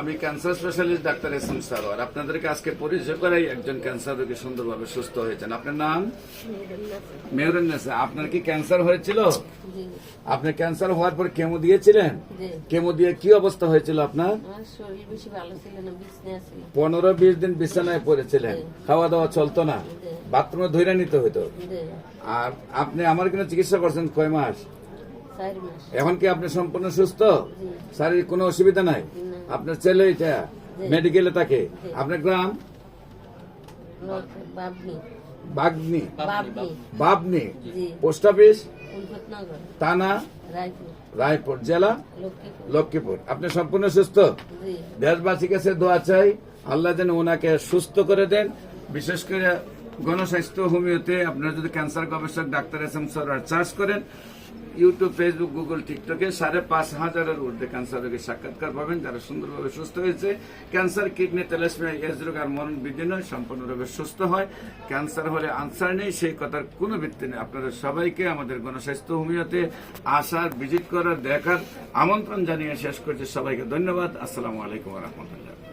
আমি cancer specialist doctor S M Sarwar. আপনাদেরকে আজকে পরিচয় করাই একজন ক্যান্সার রোগী সুন্দরভাবে সুস্থ হয়েছেন। আপনার নাম? মেহরুন্নেসা আপনার কি ক্যান্সার হয়েছিল? আপনি ক্যান্সার হওয়ার পর কেমো দিয়েছিলেন? কেমো দিয়ে কি অবস্থা হয়েছিল আপনার? পনেরো বিশ দিন বিছানায় পড়েছিলেন। খাওয়া দাওয়া চলতো না? বাথরুমে ধৈর্য নিতে হতো আর আপনি আমার কিনা চিকিৎসা করছেন কয় মাস? এখন কি আপনি সম্পূর্ণ সুস্থ? শারীরিক কোনো অসুবিধা নাই? আপনার ছেলে এটা মেডিকেলে থাকে। আপনার গ্রাম? বাগনি। বাবনি। Post office? থানা? রায়পুর। জেলা? লক্ষ্মীপুর। আপনি সম্পূর্ণ সুস্থ? দেশবাসীর কাছে দোয়া চাই আল্লাহ যেন ওনাকে সুস্থ করে দেন। বিশেষ করে গণস্বাস্থ্য হোমিওতে আপনারা যদি ক্যান্সার গবেষক doctor S M Sarwar search করেন ইউটিউব ফেসবুক গুগল টিকটকে সাড়ে পাঁচ হাজারের ঊর্ধ্বে ক্যান্সার রোগীর সাক্ষাৎকার পাবেন। যারা সুন্দরভাবে সুস্থ হয়েছে ক্যান্সার কিডনি তেলাসমিয়া এস রোগ আর মরণ বৃদ্ধি নয় সম্পূর্ণভাবে সুস্থ হয়। ক্যান্সার হলে আনসার নেই, সেই কথার কোনো ভিত্তি নেই। আপনাদের সবাইকে আমাদের গণস্বাস্থ্য হোমিওতে আসার ভিজিট করার, দেখার আমন্ত্রণ জানিয়ে শেষ করছি। সবাইকে ধন্যবাদ। আসসালামু আলাইকুম রহমতুল্লাহ।